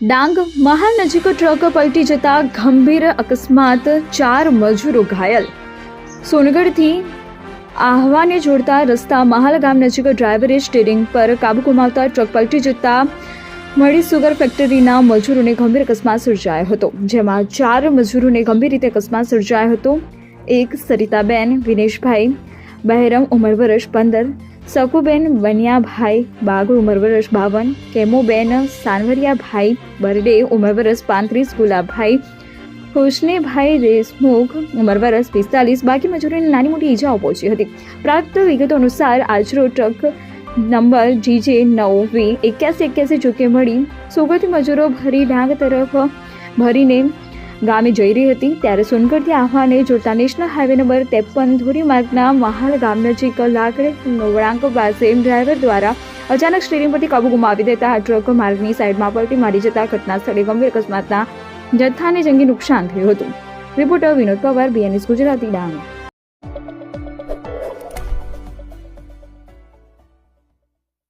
ડાંગ મહાલ નજીક ટ્રક પલટી જતા ગંભીર અકસ્માત, ચાર મજૂરો ઘાયલ. સોનગઢથી આહવાને જોડતા રસ્તા મહાલ ગામ નજીક ડ્રાઈવરે સ્ટેરિંગ પર કાબુ ગુમાવતા ટ્રક પલટી જતા મળી સુગર ફેક્ટરીના મજૂરોને ગંભીર અકસ્માત સર્જાયો હતો, જેમાં ચાર મજૂરોને ગંભીર રીતે અકસ્માત સર્જાયો હતો. એક સરિતાબેન, વિનેશભાઈ બહેરમ, ઉંમર વર્ષ પંદર સકુબેન બનિયાભાઈ બાગુ ઉંમર વર્ષ બાવન, કેમુબેન સાનવરિયાભાઈ બરડે ઉંમર વર્ષ પાંત્રીસ, ગુલાબભાઈ હુસનેભાઈ દેશમુખ ઉંમર વર્ષ પિસ્તાલીસ, બાકી મજૂરોને નાની મોટી ઈજાઓ પહોંચી હતી. પ્રાપ્ત વિગતો અનુસાર આજરો ટ્રક નંબર જીજે નવ વી એક્યાસી એક્યાસી ચૂકે મળી. સુગતથી મજૂરો ભરી ડાંગ તરફ ભરીને ગામે જઈ રહી હતી ત્યારે સોનગઢથી આહવાને જોડતા નેશનલ હાઈવે નંબર ત્રેપન ધોરીમાર્ગના મહાલ ગામ નજીક લાકડે વળાંક પાસે ડ્રાઈવર દ્વારા અચાનક સ્ટીરિંગ પરથી કાબુ ગુમાવી દેતા આ ટ્રક માર્ગની સાઈડમાં પલટી મારી જતા ઘટના સ્થળે ગંભીર અકસ્માતના જથ્થાને જંગી નુકસાન થયું હતું. Reporter Vinod Pawar BNS Gujarati Dang.